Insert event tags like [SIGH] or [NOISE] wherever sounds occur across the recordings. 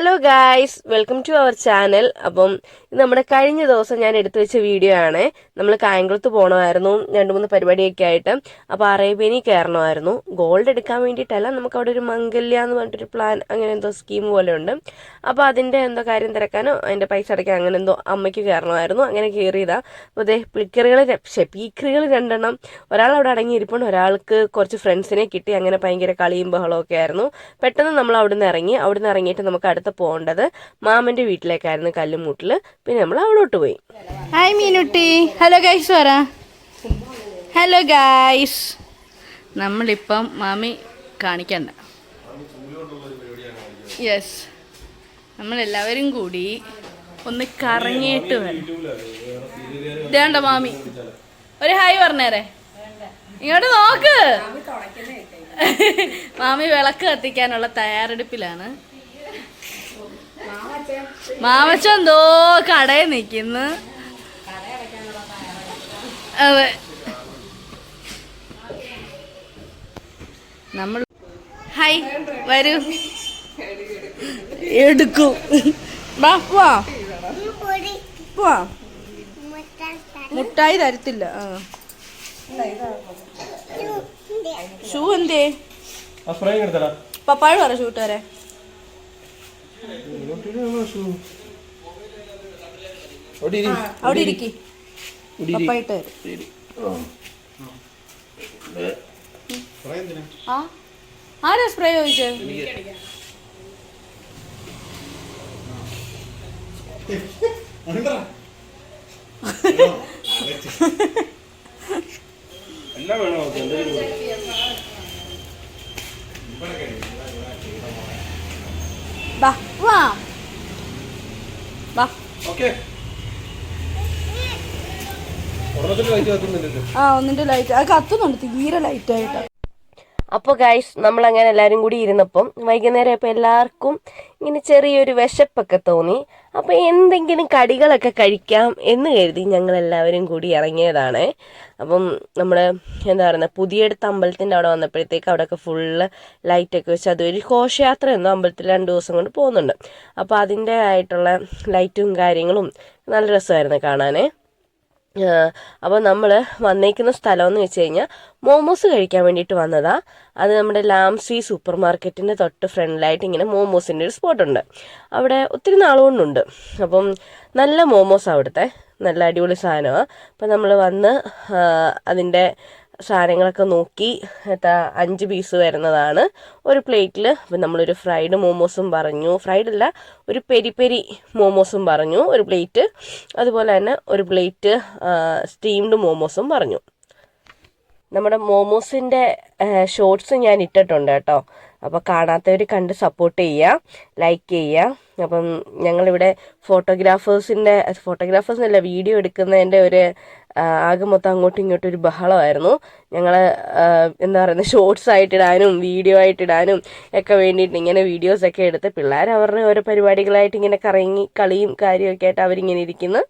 Hello guys welcome to our channel അപ്പം ഇത് നമ്മുടെ കഴിഞ്ഞ ദിവസം ഞാൻ എടുത്തു വെച്ച വീഡിയോ ആണ്. നമ്മൾ കായംകുളത്ത് പോകണമായിരുന്നു രണ്ട് മൂന്ന് പരിപാടിയൊക്കെ ആയിട്ട്. അപ്പോൾ അറേബ്യനി കയറണമായിരുന്നു ഗോൾഡ് എടുക്കാൻ വേണ്ടിയിട്ടല്ല നമുക്ക് അവിടെ ഒരു മംഗല്യ എന്ന് പറഞ്ഞിട്ടൊരു പ്ലാൻ അങ്ങനെ എന്തോ സ്കീം പോലെ ഉണ്ട്. അപ്പോൾ അതിന്റെ എന്തോ കാര്യം തിരക്കാനോ അതിന്റെ പൈസ അടയ്ക്കാൻ അങ്ങനെ എന്തോ അമ്മയ്ക്ക് കയറണമായിരുന്നു അങ്ങനെ കയറിയതാ അപ്പോൾ അതേ പിക്കിറികൾ പക്ഷേ പീക്കിറികൾ രണ്ടെണ്ണം. ഒരാൾ അവിടെ അടങ്ങിയിരിപ്പുണ്ട്. ഒരാൾക്ക് കുറച്ച് ഫ്രണ്ട്സിനെ കിട്ടി. അങ്ങനെ ഭയങ്കര കളിയും ബഹളവും ഒക്കെ ആയിരുന്നു. പെട്ടെന്ന് നമ്മൾ അവിടുന്ന് ഇറങ്ങി. അവിടുന്ന് ഇറങ്ങിയിട്ട് നമുക്ക് അടുത്ത് പോകേണ്ടത് മാമന്റെ വീട്ടിലേക്കായിരുന്നു കല്ലുമൂട്ടിൽ പിന്നെ നമ്മൾ അവിടോട്ട് പോയി. ഹായ് മീനുട്ടി. ഹലോ ഗൈസ് പറ ഹലോ ഗൈസ് നമ്മളിപ്പം മാമി കാണിക്കണ്ട. യെസ് നമ്മളെല്ലാവരും കൂടി ഒന്ന് കറങ്ങിയിട്ട് വരാം ഇതേണ്ട മാമി. ഒരു ഹായ് പറഞ്ഞേരെ. ഇങ്ങോട്ട് നോക്ക്. മാമി വിളക്ക് കത്തിക്കാനുള്ള തയ്യാറെടുപ്പിലാണ്. മാമച്ചൻ എന്തോ കടയിൽ നിൽക്കുന്നു അതെ. നമ്മൾ ഹായ് വരൂ. എടുക്കും. വാ പോവാ. പോവാ. മുട്ടായി തരത്തില്ല. ആ. ഷൂ എന്തേ? പപ്പായ പപ്പാഴ് പറ ഷൂട്ടാരെ വരെ അവിടെ ഇരി. അവിടെ ഇരിക്കി ഇരി. ആ. ആരാ സ്പ്രേ ചോദിച്ചത് [LAUGHS] എല്ലാം വേണോ? കൊടുക്ക്. വാ. ആ ഒന്നിന്റെ ലൈറ്റ് അത് കത്തുന്നുണ്ട് തീരെ ലൈറ്റ് ആയിട്ട്. അപ്പോൾ ഗൈസ് നമ്മൾ അങ്ങനെ എല്ലാവരും കൂടി ഇരുന്നപ്പം വൈകുന്നേരം ഇപ്പോൾ എല്ലാവർക്കും ഇങ്ങനെ ചെറിയൊരു വിശപ്പൊക്കെ തോന്നി. അപ്പോൾ എന്തെങ്കിലും കടികളൊക്കെ കഴിക്കാം എന്ന് കരുതി ഞങ്ങൾ എല്ലാവരും കൂടി ഇറങ്ങിയതാണ്. അപ്പം നമ്മൾ എന്താ പറയുന്നത് പുതിയടുത്ത അമ്പലത്തിന്റെ അവിടെ വന്നപ്പോഴത്തേക്ക് അവിടെയൊക്കെ ഫുള്ള് ലൈറ്റൊക്കെ വെച്ച് അതൊരു ഘോഷയാത്ര എന്തോ അമ്പലത്തിൽ രണ്ട് ദിവസം കൊണ്ട് പോകുന്നുണ്ട്. അപ്പോൾ അതിന്റെ ആയിട്ടുള്ള ലൈറ്റും കാര്യങ്ങളും നല്ല രസമായിരുന്നു കാണാനേ. അപ്പോൾ നമ്മൾ വന്നേക്കുന്ന സ്ഥലം എന്ന് വെച്ച് കഴിഞ്ഞാൽ മോമോസ് കഴിക്കാൻ വേണ്ടിയിട്ട് വന്നതാ. അത് നമ്മുടെ ലാംസി സൂപ്പർ മാർക്കറ്റിന്റെ തൊട്ട് ഫ്രണ്ടിലായിട്ട് ഇങ്ങനെ മോമോസിന്റെ ഒരു സ്പോട്ടുണ്ട്. അവിടെ ഒത്തിരി നാളുകൊണ്ടുണ്ട് അപ്പം നല്ല മോമോസ് അവിടുത്തെ. നല്ല അടിപൊളി സാധനമാണ് അപ്പം നമ്മൾ വന്ന് അതിന്റെ സാധനങ്ങളൊക്കെ നോക്കി എത്താ അഞ്ച് പീസ് വരുന്നതാണ്. ഒരു പ്ലേറ്റിൽ നമ്മളൊരു ഫ്രൈഡ് മോമോസും പറഞ്ഞു. ഫ്രൈഡ് അല്ല ഒരു പെരി പെരി മോമോസും പറഞ്ഞു. ഒരു പ്ലേറ്റ് അതുപോലെ തന്നെ ഒരു പ്ലേറ്റ് സ്റ്റീംഡ് മോമോസും പറഞ്ഞു. നമ്മുടെ മോമോസിന്റെ ഷോർട്സ് ഞാൻ ഇട്ടിട്ടുണ്ട് കേട്ടോ. അപ്പോൾ കാണാത്തവർ കണ്ട് സപ്പോർട്ട് ചെയ്യുക ലൈക്ക് ചെയ്യുക അപ്പം ഞങ്ങളിവിടെ ഫോട്ടോഗ്രാഫേഴ്സിന്റെ ഫോട്ടോഗ്രാഫേഴ്സിനല്ല വീഡിയോ എടുക്കുന്നതിന്റെ ഒരു ആകെ മൊത്തം അങ്ങോട്ടും ഇങ്ങോട്ടും ഒരു ബഹളമായിരുന്നു. ഞങ്ങൾ എന്താ പറയുന്നത് ഷോർട്സ് ആയിട്ടിടാനും വീഡിയോ ആയിട്ടിടാനും ഒക്കെ വേണ്ടിയിട്ട് ഇങ്ങനെ വീഡിയോസൊക്കെ എടുത്ത് പിള്ളേർ അവരുടെ ഓരോ പരിപാടികളായിട്ട് ഇങ്ങനെ കറങ്ങി കളിയും കാര്യമൊക്കെ ആയിട്ട് അവരിങ്ങനെ ഇരിക്കുന്നു.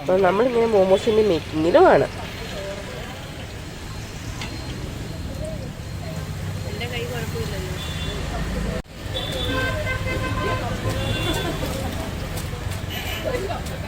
അപ്പം നമ്മളിങ്ങനെ മോമോസിന്റെ മേക്കിങ്ങിലുമാണ് 생각해.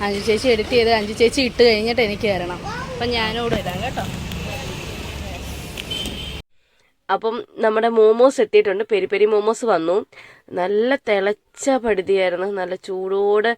അഞ്ചു ചേച്ചി എഡിറ്റ് ചെയ്ത് അഞ്ചു ചേച്ചി ഇട്ട് കഴിഞ്ഞിട്ട് എനിക്ക് തരണം അപ്പം ഞാനോട് ഇടാം കേട്ടോ അപ്പം നമ്മുടെ മോമോസ് എത്തിയിട്ടുണ്ട്. പെരി പെരി മോമോസ് വന്നു. നല്ല തിളച്ച പടുതിയായിരുന്നു. നല്ല ചൂടോടെ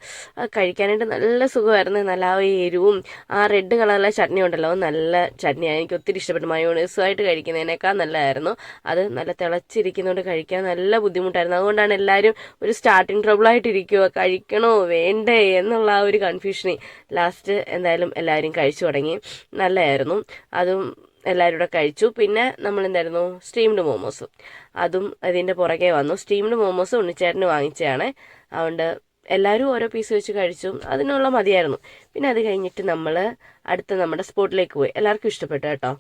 കഴിക്കാനായിട്ട് നല്ല സുഖമായിരുന്നു. നല്ല ആ എരിവും ആ റെഡ് കളറിലെ ചട്നി ഉണ്ടല്ലോ. നല്ല ചട്നിയാണ്. എനിക്ക് ഒത്തിരി ഇഷ്ടപ്പെട്ടു. മയോണൈസുമായിട്ട് കഴിക്കുന്നതിനേക്കാൾ നല്ലതായിരുന്നു. അത് നല്ല തിളച്ചിരിക്കുന്നതുകൊണ്ട് കഴിക്കാൻ നല്ല ബുദ്ധിമുട്ടായിരുന്നു. അതുകൊണ്ടാണ് എല്ലാവരും ഒരു സ്റ്റാർട്ടിങ് ട്രബിളായിട്ട് ഇരിക്കുക കഴിക്കണോ? വേണ്ടേ? എന്നുള്ള ആ ഒരു കൺഫ്യൂഷനിൽ ലാസ്റ്റ് എന്തായാലും എല്ലാവരും കഴിച്ചു തുടങ്ങി. നല്ലതായിരുന്നു. അതും എല്ലാവരും കൂടെ കഴിച്ചു. പിന്നെ നമ്മൾ എന്തായിരുന്നു സ്റ്റീംഡ് മോമോസ്. അതും അതിന്റെ പുറകെ വന്നു. സ്റ്റീംഡ് മോമോസ് ഉണ്ണിച്ചേട്ടന് വാങ്ങിച്ചതാണ്. അതുകൊണ്ട് എല്ലാവരും ഓരോ പീസ് വെച്ച് കഴിച്ചു. അതിനുള്ള മതിയായിരുന്നു. പിന്നെ അത് കഴിഞ്ഞിട്ട് നമ്മൾ അടുത്ത നമ്മുടെ സ്പോട്ടിലേക്ക് പോയി. എല്ലാവർക്കും ഇഷ്ടപ്പെട്ടു കേട്ടോ.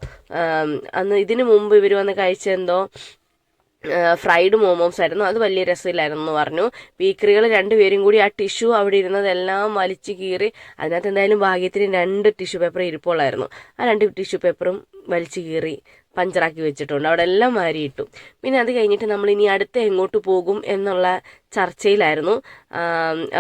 അന്ന് ഇതിനു മുമ്പ് ഇവർ വന്ന് കഴിച്ചെന്തോ ഫ്രൈഡ് മോമോസ് ആയിരുന്നു. അത് വലിയ രസമില്ലായിരുന്നു എന്ന് പറഞ്ഞു. ബീക്കറികൾ രണ്ടുപേരും കൂടി ആ ടിഷ്യു അവിടെ ഇരുന്നതെല്ലാം വലിച്ചു കീറി അതിനകത്ത് എന്തായാലും ഭാഗ്യത്തിന് രണ്ട് ടിഷ്യൂ പേപ്പർ ഇരിപ്പുള്ളായിരുന്നു. ആ രണ്ട് ടിഷ്യൂ പേപ്പറും വലിച്ചു കീറി പഞ്ചറാക്കി വെച്ചിട്ടുണ്ട്. അവിടെ എല്ലാം മാറിയിട്ടു പിന്നെ അത് കഴിഞ്ഞിട്ട് നമ്മൾ ഇനി അടുത്ത് എങ്ങോട്ട് പോകും എന്നുള്ള ചർച്ചയിലായിരുന്നു.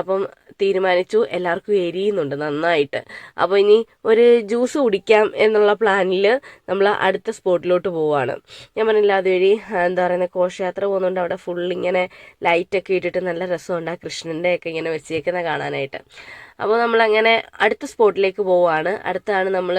അപ്പം തീരുമാനിച്ചു എല്ലാവർക്കും എരിയുന്നുണ്ട് നന്നായിട്ട്. അപ്പോൾ ഇനി ഒരു ജ്യൂസ് കുടിക്കാം എന്നുള്ള പ്ലാനിൽ നമ്മൾ അടുത്ത സ്പോട്ടിലോട്ട് പോവാണ്. ഞാൻ പറഞ്ഞില്ല അതുവഴി എന്താ പറയുന്നത് ഘോഷയാത്ര പോകുന്നുണ്ട് അവിടെ ഫുൾ ഇങ്ങനെ ലൈറ്റൊക്കെ ഇട്ടിട്ട് നല്ല രസമുണ്ട് ആ കൃഷ്ണന്റെ ഒക്കെ ഇങ്ങനെ വെച്ചേക്കുന്ന കാണാനായിട്ട്. അപ്പോൾ നമ്മളങ്ങനെ അടുത്ത സ്പോട്ടിലേക്ക് പോവുകയാണ് അടുത്താണ് നമ്മൾ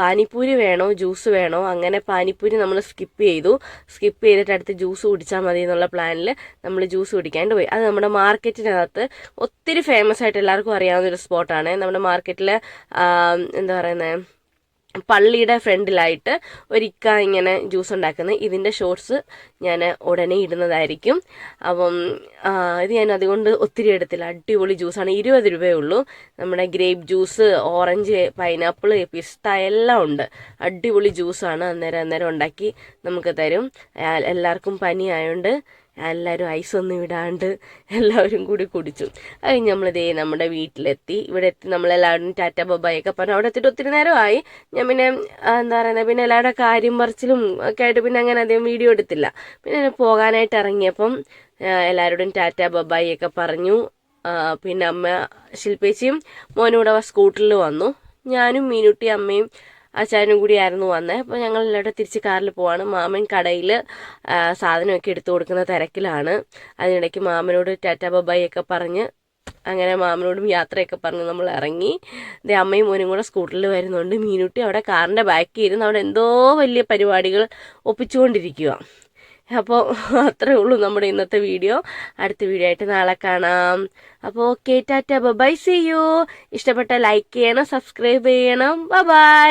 പാനിപ്പൂരി വേണോ ജ്യൂസ് വേണോ അങ്ങനെ പാനിപ്പൂരി നമ്മൾ സ്കിപ്പ് ചെയ്തു. സ്കിപ്പ് ചെയ്തിട്ട് അടുത്ത് ജ്യൂസ് കുടിച്ചാൽ മതി എന്നുള്ള പ്ലാനിൽ നമ്മൾ ജ്യൂസ് കുടിക്കാണ്ട് പോയി. അത് നമ്മുടെ മാർക്കറ്റിനകത്ത് ഒത്തിരി ഫേമസ് ആയിട്ട് എല്ലാവർക്കും അറിയാവുന്ന ഒരു സ്പോട്ടാണ് നമ്മുടെ മാർക്കറ്റിലെ എന്താ പറയുന്നത് പള്ളിയുടെ ഫ്രണ്ടിലായിട്ട് ഒരിക്ക ഇങ്ങനെ ജ്യൂസ് ഉണ്ടാക്കുന്നത്. ഇതിന്റെ ഷോർട്സ് ഞാൻ ഉടനെ ഇടുന്നതായിരിക്കും. അപ്പം ഇത് ഞാൻ അതുകൊണ്ട് ഒത്തിരി എടുത്തില്ല. അടിപൊളി ജ്യൂസാണ് ഇരുപത് രൂപയേ ഉള്ളൂ. നമ്മുടെ ഗ്രേപ്പ് ജ്യൂസ് ഓറഞ്ച് പൈനാപ്പിൾ പിസ്ത എല്ലാം ഉണ്ട്. അടിപൊളി ജ്യൂസാണ് അന്നേരം അന്നേരം ഉണ്ടാക്കി നമുക്ക് തരും. എല്ലാവർക്കും പനി ആയതുകൊണ്ട് എല്ലാവരും ഐസൊന്നും ഇടാണ്ട് എല്ലാവരും കൂടി കുടിച്ചു. അത് കഴിഞ്ഞ് നമ്മൾ ദേ നമ്മുടെ വീട്ടിലെത്തി. ഇവിടെ എത്തി നമ്മളെല്ലാവരും ടാറ്റ ബൊബായൊക്കെ പറഞ്ഞു. അവിടെ എത്തിയിട്ട് ഒത്തിരി നേരമായി. ഞാൻ പിന്നെ എന്താ പറയുന്നത് പിന്നെ എല്ലാവരുടെ കാര്യം പറിച്ചിലും ഒക്കെ ആയിട്ട് പിന്നെ അങ്ങനെ അധികം വീഡിയോ എടുത്തില്ല. പിന്നെ പോകാനായിട്ട് ഇറങ്ങിയപ്പം എല്ലാവരോടും ടാറ്റ ബൊബായൊക്കെ പറഞ്ഞു. പിന്നെ അമ്മ ശില്പേച്ചിയും മോനും കൂടെ സ്കൂട്ടറിൽ വന്നു. ഞാനും മീനുട്ടി അമ്മയും അച്ചായനും കൂടി ആയിരുന്നു വന്നത് അപ്പോൾ ഞങ്ങൾ എല്ലാവരും തിരിച്ച് കാറിൽ പോവാണ്. മാമൻ കടയിൽ സാധനമൊക്കെ എടുത്തു കൊടുക്കുന്ന തിരക്കിലാണ്. അതിനിടയ്ക്ക് മാമനോട് ടാറ്റ ബബായി ഒക്കെ പറഞ്ഞ് അങ്ങനെ മാമനോടും യാത്രയൊക്കെ പറഞ്ഞ് നമ്മൾ ഇറങ്ങി. ദേ അമ്മയും മോനും കൂടെ സ്കൂട്ടറിൽ വരുന്നുണ്ട്. മീനുട്ടി അവിടെ കാറിന്റെ ബാക്കിൽ ഇരുന്ന് അവിടെ എന്തോ വലിയ പരിപാടികൾ ഒപ്പിച്ചുകൊണ്ടിരിക്കുക അപ്പോൾ അത്രേ ഉള്ളൂ നമ്മുടെ ഇന്നത്തെ വീഡിയോ. അടുത്ത വീഡിയോ ആയിട്ട് നാളെ കാണാം. അപ്പോൾ okay tata bye see you. ഇഷ്ടപ്പെട്ട ലൈക്ക് ചെയ്യണം സബ്സ്ക്രൈബ് ചെയ്യണം. ബൈ